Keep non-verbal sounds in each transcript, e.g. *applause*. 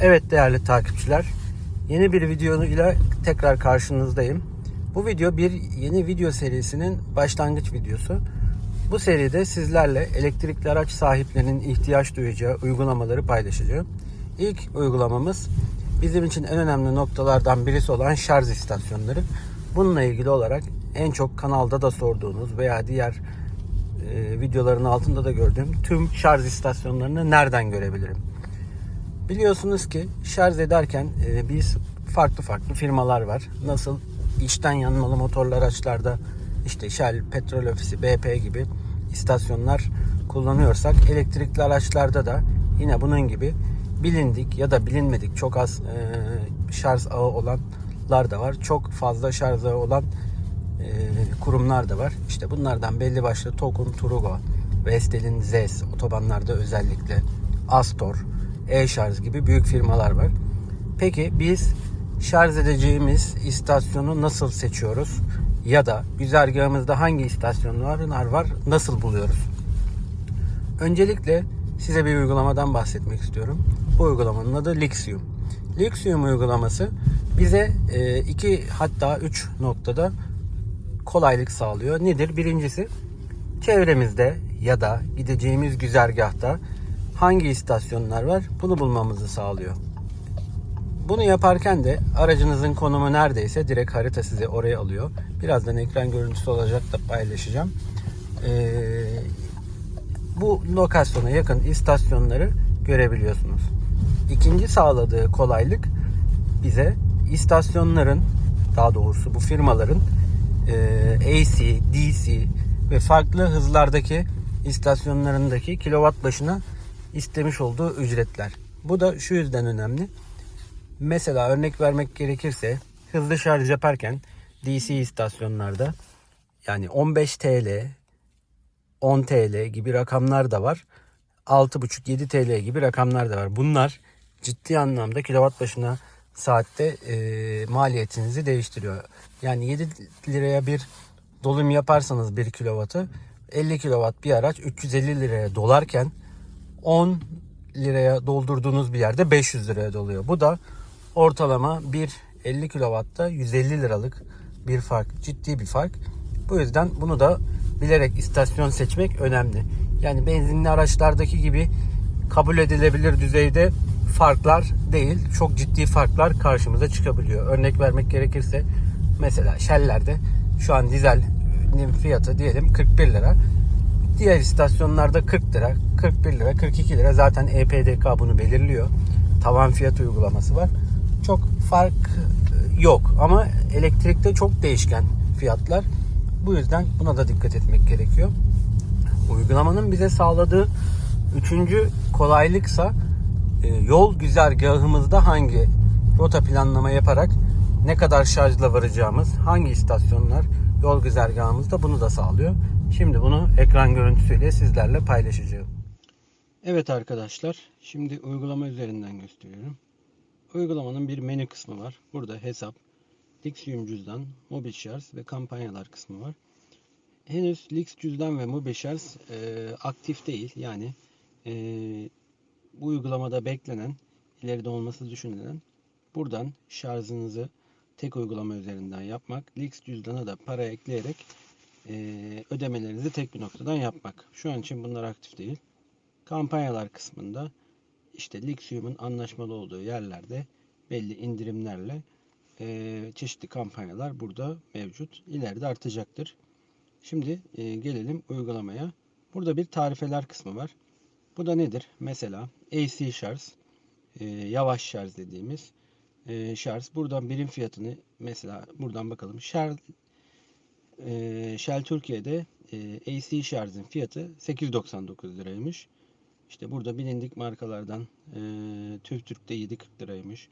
Evet değerli takipçiler, yeni bir video ile tekrar karşınızdayım. Bu video bir yeni video serisinin başlangıç videosu. Bu seride sizlerle elektrikli araç sahiplerinin ihtiyaç duyacağı uygulamaları paylaşacağım. İlk uygulamamız bizim için en önemli noktalardan birisi olan şarj istasyonları. Bununla ilgili olarak en çok kanalda da sorduğunuz veya diğer e, videoların altında da gördüğüm tüm şarj istasyonlarını nereden görebilirim? Biliyorsunuz ki şarj ederken e, biz farklı farklı firmalar var. Nasıl içten yanmalı motorlu araçlarda işte Shell, Petrol Ofisi, BP gibi istasyonlar kullanıyorsak elektrikli araçlarda da yine bunun gibi bilindik ya da bilinmedik çok az e, şarj ağı olanlar da var. Çok fazla şarj ağı olan e, kurumlar da var. İşte bunlardan belli başlı Tokun, Turugo, Vestel'in ZES, otobanlarda özellikle Astor, e-şarj gibi büyük firmalar var. Peki biz şarj edeceğimiz istasyonu nasıl seçiyoruz? Ya da güzergahımızda hangi istasyonlar var nasıl buluyoruz? Öncelikle size bir uygulamadan bahsetmek istiyorum. Bu uygulamanın adı Lixium. Lixium uygulaması bize e, iki hatta üç noktada kolaylık sağlıyor. Nedir? Birincisi çevremizde ya da gideceğimiz güzergahta hangi istasyonlar var bunu bulmamızı sağlıyor. Bunu yaparken de aracınızın konumu neredeyse direkt harita sizi oraya alıyor. Birazdan ekran görüntüsü olacak da paylaşacağım. Ee, bu lokasyona yakın istasyonları görebiliyorsunuz. İkinci sağladığı kolaylık bize istasyonların daha doğrusu bu firmaların e, AC, DC ve farklı hızlardaki istasyonlarındaki kilowatt başına istemiş olduğu ücretler. Bu da şu yüzden önemli. Mesela örnek vermek gerekirse hızlı şarj yaparken DC istasyonlarda yani 15 TL, 10 TL gibi rakamlar da var. 6,5-7 TL gibi rakamlar da var. Bunlar ciddi anlamda kilowatt başına saatte e, maliyetinizi değiştiriyor. Yani 7 liraya bir dolum yaparsanız 1 kilovatı 50 kilovat bir araç 350 liraya dolarken 10 liraya doldurduğunuz bir yerde 500 liraya doluyor. Bu da ortalama bir 50 kilovatta 150 liralık bir fark. Ciddi bir fark. Bu yüzden bunu da bilerek istasyon seçmek önemli. Yani benzinli araçlardaki gibi kabul edilebilir düzeyde farklar değil. Çok ciddi farklar karşımıza çıkabiliyor. Örnek vermek gerekirse mesela Shell'lerde şu an dizelin fiyatı diyelim 41 lira. Diğer istasyonlarda 40 lira, 41 lira, 42 lira zaten E EPDK bunu belirliyor. Tavan fiyat uygulaması var. Çok fark yok ama elektrikte çok değişken fiyatlar. Bu yüzden buna da dikkat etmek gerekiyor. Uygulamanın bize sağladığı üçüncü kolaylıksa e, yol güzergahımızda hangi rota planlama yaparak ne kadar şarjla varacağımız, hangi istasyonlar yol güzergahımızda bunu da sağlıyor. Şimdi bunu ekran görüntüsüyle sizlerle paylaşacağım. Evet arkadaşlar, şimdi uygulama üzerinden gösteriyorum. Uygulamanın bir menü kısmı var. Burada hesap, Lixium cüzdan, mobil şarj ve kampanyalar kısmı var. Henüz Lix cüzdan ve mobil şarj e, aktif değil. Yani e, bu uygulamada beklenen, ileride olması düşünülen buradan şarjınızı tek uygulama üzerinden yapmak, Lix cüzdana da para ekleyerek e, ödemelerinizi tek bir noktadan yapmak. Şu an için bunlar aktif değil. Kampanyalar kısmında işte Lixium'un anlaşmalı olduğu yerlerde belli indirimlerle e, çeşitli kampanyalar burada mevcut. İleride artacaktır. Şimdi e, gelelim uygulamaya. Burada bir tarifeler kısmı var. Bu da nedir? Mesela AC şarj, e, yavaş şarj dediğimiz şarj. Buradan birim fiyatını mesela buradan bakalım. Shell, e, Shell Türkiye'de e, AC şarjın fiyatı 899 liraymış. İşte burada bilindik markalardan e, Türk'te 7.40 liraymış.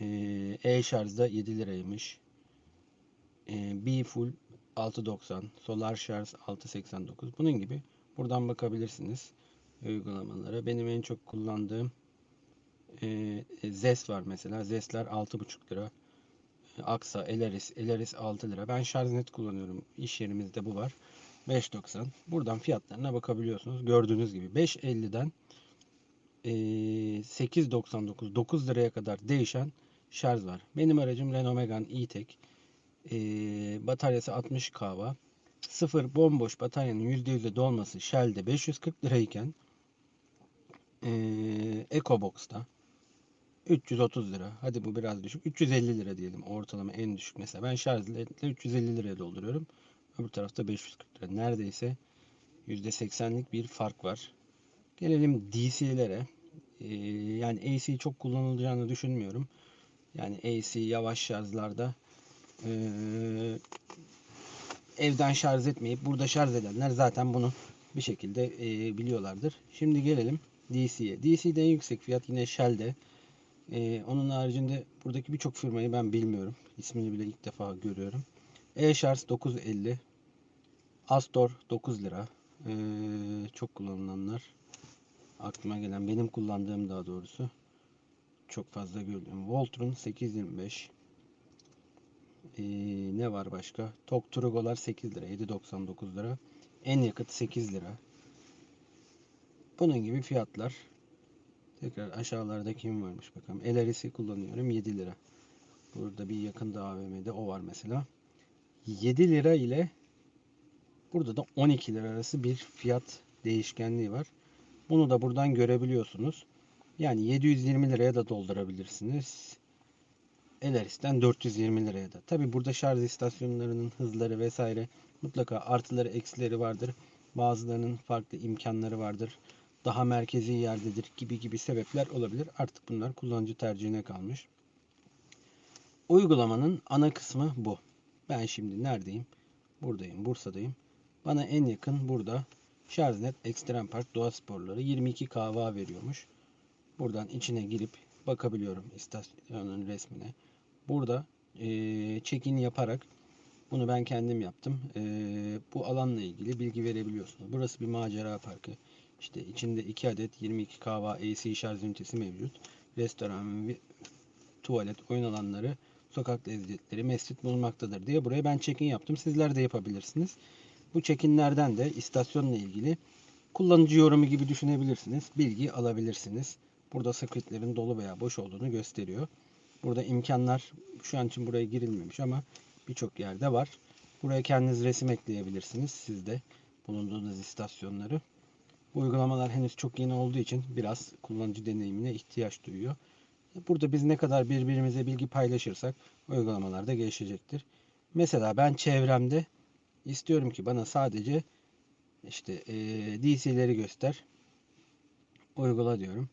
E, E-Şarj'da 7 liraymış. E, B Full 6.90, Solar Şarj 6.89. Bunun gibi buradan bakabilirsiniz uygulamalara. Benim en çok kullandığım e, Zes var mesela. Zesler 6.5 lira. Aksa, Eleris, Eleris 6 lira. Ben Şarjnet kullanıyorum. İş yerimizde bu var. 5.90. Buradan fiyatlarına bakabiliyorsunuz. Gördüğünüz gibi 5.50'den e, 8.99 9 liraya kadar değişen şarj var. Benim aracım Renault Megane E-Tech. E, bataryası 60 kW. Sıfır bomboş bataryanın %100'e dolması Shell'de 540 lirayken e, EcoBox'ta 330 lira. Hadi bu biraz düşük. 350 lira diyelim. Ortalama en düşük mesela. Ben şarj aletle 350 liraya dolduruyorum. Öbür tarafta 540 lira. Neredeyse %80'lik bir fark var. Gelelim DC'lere. Ee, yani AC çok kullanılacağını düşünmüyorum. Yani AC yavaş şarjlarda ee, evden şarj etmeyip burada şarj edenler zaten bunu bir şekilde ee, biliyorlardır. Şimdi gelelim DC'ye. DC'de en yüksek fiyat yine Shell'de. Ee, onun haricinde buradaki birçok firmayı ben bilmiyorum. İsmini bile ilk defa görüyorum. E-Şarj 950. Astor 9 lira. Ee, çok kullanılanlar. Aklıma gelen benim kullandığım daha doğrusu. Çok fazla gördüm. Voltron 825. Ee, ne var başka? Tok Turgolar 8 lira. 7.99 lira. En yakıt 8 lira. Bunun gibi fiyatlar. Tekrar aşağılarda kim varmış bakalım. Elaris'i kullanıyorum 7 lira. Burada bir yakında AVM'de o var mesela. 7 lira ile burada da 12 lira arası bir fiyat değişkenliği var. Bunu da buradan görebiliyorsunuz. Yani 720 liraya da doldurabilirsiniz. Elaris'ten 420 liraya da. Tabi burada şarj istasyonlarının hızları vesaire mutlaka artıları eksileri vardır. Bazılarının farklı imkanları vardır. Daha merkezi yerdedir gibi gibi sebepler olabilir. Artık bunlar kullanıcı tercihine kalmış. Uygulamanın ana kısmı bu. Ben şimdi neredeyim? Buradayım, Bursa'dayım. Bana en yakın burada Şarjnet Ekstrem Park Doğa Sporları 22 kW veriyormuş. Buradan içine girip bakabiliyorum istasyonun resmine. Burada e, check-in yaparak bunu ben kendim yaptım. E, bu alanla ilgili bilgi verebiliyorsunuz. Burası bir macera parkı. İşte içinde 2 adet 22 kW AC şarj ünitesi mevcut. Restoran ve tuvalet, oyun alanları, sokak lezzetleri, mescit bulunmaktadır diye buraya ben check-in yaptım. Sizler de yapabilirsiniz. Bu check-inlerden de istasyonla ilgili kullanıcı yorumu gibi düşünebilirsiniz. Bilgi alabilirsiniz. Burada sakritlerin dolu veya boş olduğunu gösteriyor. Burada imkanlar şu an için buraya girilmemiş ama birçok yerde var. Buraya kendiniz resim ekleyebilirsiniz. Siz de bulunduğunuz istasyonları. Bu uygulamalar henüz çok yeni olduğu için biraz kullanıcı deneyimine ihtiyaç duyuyor. Burada biz ne kadar birbirimize bilgi paylaşırsak uygulamalar da gelişecektir. Mesela ben çevremde istiyorum ki bana sadece işte e, DC'leri göster. Uygula diyorum.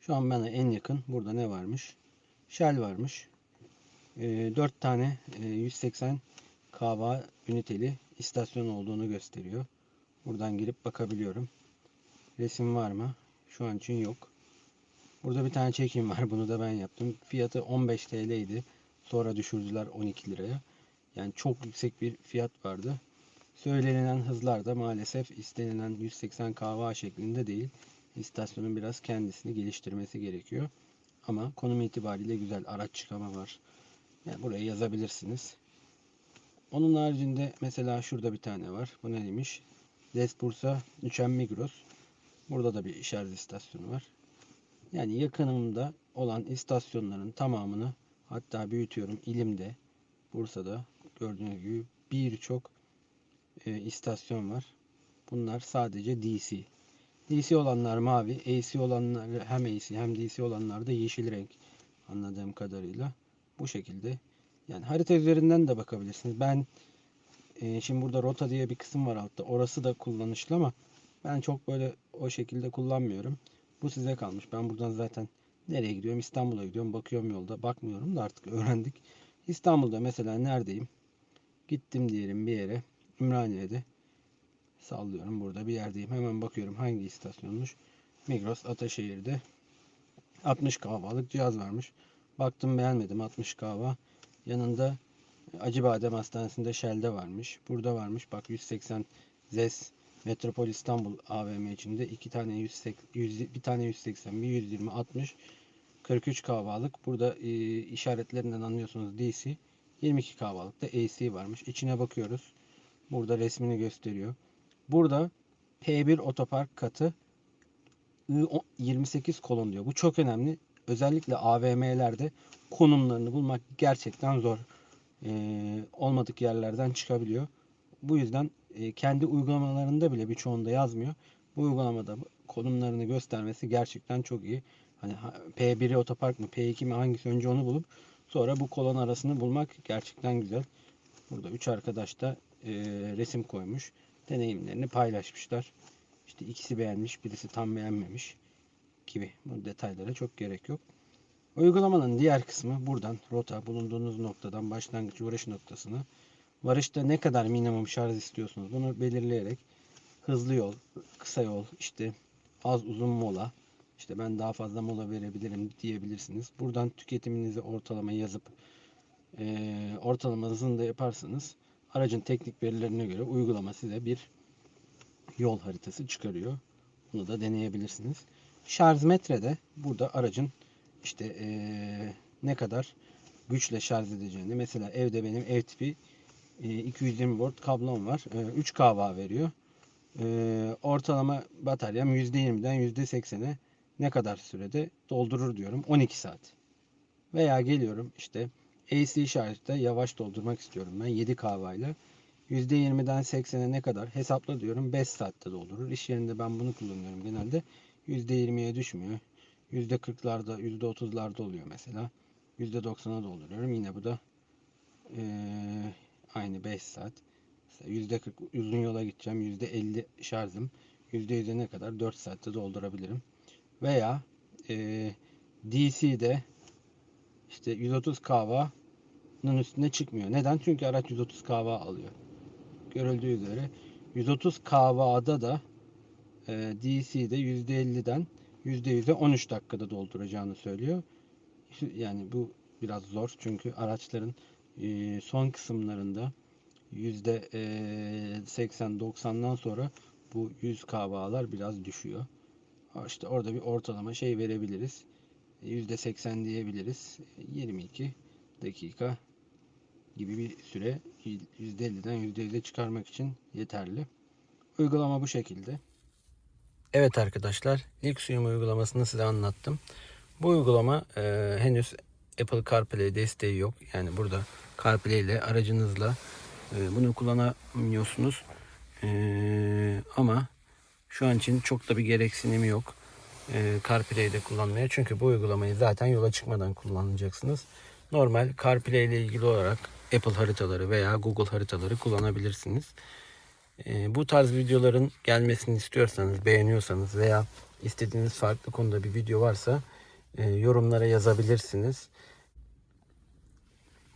Şu an bana en yakın burada ne varmış? Shell varmış. E, 4 tane e, 180 kW üniteli istasyon olduğunu gösteriyor. Buradan girip bakabiliyorum. Resim var mı? Şu an için yok. Burada bir tane çekim var. *laughs* Bunu da ben yaptım. Fiyatı 15 TL idi. Sonra düşürdüler 12 liraya. Yani çok yüksek bir fiyat vardı. Söylenilen hızlar da maalesef istenilen 180 kW şeklinde değil. İstasyonun biraz kendisini geliştirmesi gerekiyor. Ama konum itibariyle güzel araç çıkama var. Yani buraya yazabilirsiniz. Onun haricinde mesela şurada bir tane var. Bu neymiş? Des Bursa Üçen Migros. Burada da bir şarj istasyonu var. Yani yakınımda olan istasyonların tamamını hatta büyütüyorum ilimde Bursa'da gördüğünüz gibi birçok e, istasyon var. Bunlar sadece DC. DC olanlar mavi, AC olanlar hem AC hem DC olanlar da yeşil renk anladığım kadarıyla. Bu şekilde yani harita üzerinden de bakabilirsiniz. Ben e, şimdi burada rota diye bir kısım var altta. Orası da kullanışlı ama ben çok böyle o şekilde kullanmıyorum. Bu size kalmış. Ben buradan zaten nereye gidiyorum? İstanbul'a gidiyorum. Bakıyorum yolda. Bakmıyorum da artık *laughs* öğrendik. İstanbul'da mesela neredeyim? Gittim diyelim bir yere. Ümraniye'de. Sallıyorum burada bir yerdeyim. Hemen bakıyorum hangi istasyonmuş. Migros Ataşehir'de 60 kahvalık cihaz varmış. Baktım beğenmedim 60 kahva. Yanında Acıbadem Hastanesi'nde Shell'de varmış. Burada varmış. Bak 180 ZES Metropol İstanbul AVM içinde iki tane 180, 100, bir tane 180, bir 120, 60, 43 kahvalık. Burada e, işaretlerinden anlıyorsunuz DC. 22 kahvalık da AC varmış. İçine bakıyoruz. Burada resmini gösteriyor. Burada P1 otopark katı I28 kolon diyor. Bu çok önemli. Özellikle AVM'lerde konumlarını bulmak gerçekten zor. Ee, olmadık yerlerden çıkabiliyor. Bu yüzden e, kendi uygulamalarında bile birçoğunda yazmıyor. Bu uygulamada konumlarını göstermesi gerçekten çok iyi. Hani ha- P1'i otopark mı P2 mi hangisi önce onu bulup sonra bu kolon arasını bulmak gerçekten güzel. Burada üç arkadaş da e, resim koymuş. Deneyimlerini paylaşmışlar. İşte ikisi beğenmiş, birisi tam beğenmemiş gibi. Bu detaylara çok gerek yok. Uygulamanın diğer kısmı buradan rota bulunduğunuz noktadan başlangıç varış noktasına varışta ne kadar minimum şarj istiyorsunuz bunu belirleyerek hızlı yol, kısa yol, işte az uzun mola, işte ben daha fazla mola verebilirim diyebilirsiniz. Buradan tüketiminizi ortalama yazıp eee, ortalama hızını da yaparsanız aracın teknik verilerine göre uygulama size bir yol haritası çıkarıyor. Bunu da deneyebilirsiniz. Şarj metrede burada aracın işte eee, ne kadar güçle şarj edeceğini mesela evde benim ev tipi e, 220 volt kablom var. E, 3 kW veriyor. E, ortalama bataryam %20'den %80'e ne kadar sürede doldurur diyorum. 12 saat. Veya geliyorum işte AC şarjda yavaş doldurmak istiyorum ben 7 kW ile. %20'den 80'e ne kadar hesapla diyorum 5 saatte doldurur. İş yerinde ben bunu kullanıyorum genelde. %20'ye düşmüyor. %40'larda %30'larda oluyor mesela. %90'a dolduruyorum. Yine bu da aynı 5 saat. Mesela %40 uzun yola gideceğim. %50 şarjım. %100'e ne kadar 4 saatte doldurabilirim. Veya eee DC'de işte 130 kW'nın üstüne çıkmıyor. Neden? Çünkü araç 130 kW alıyor. Görüldüğü üzere 130 kW'da da eee DC'de %50'den %100'e 13 dakikada dolduracağını söylüyor. Yani bu biraz zor çünkü araçların e, son kısımlarında yüzde 80-90'dan sonra bu 100 kW'lar biraz düşüyor. İşte orada bir ortalama şey verebiliriz. Yüzde 80 diyebiliriz. 22 dakika gibi bir süre %50'den %100'e çıkarmak için yeterli. Uygulama bu şekilde. Evet arkadaşlar, suyum uygulamasını size anlattım. Bu uygulama e, henüz Apple CarPlay desteği yok. Yani burada CarPlay ile aracınızla e, bunu kullanamıyorsunuz. E, ama şu an için çok da bir gereksinimi yok. E, CarPlay'de kullanmaya. Çünkü bu uygulamayı zaten yola çıkmadan kullanacaksınız. Normal CarPlay ile ilgili olarak Apple haritaları veya Google haritaları kullanabilirsiniz. E, bu tarz videoların gelmesini istiyorsanız, beğeniyorsanız veya istediğiniz farklı konuda bir video varsa yorumlara yazabilirsiniz.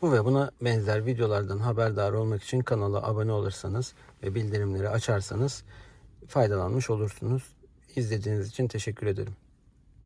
Bu ve buna benzer videolardan haberdar olmak için kanala abone olursanız ve bildirimleri açarsanız faydalanmış olursunuz. İzlediğiniz için teşekkür ederim.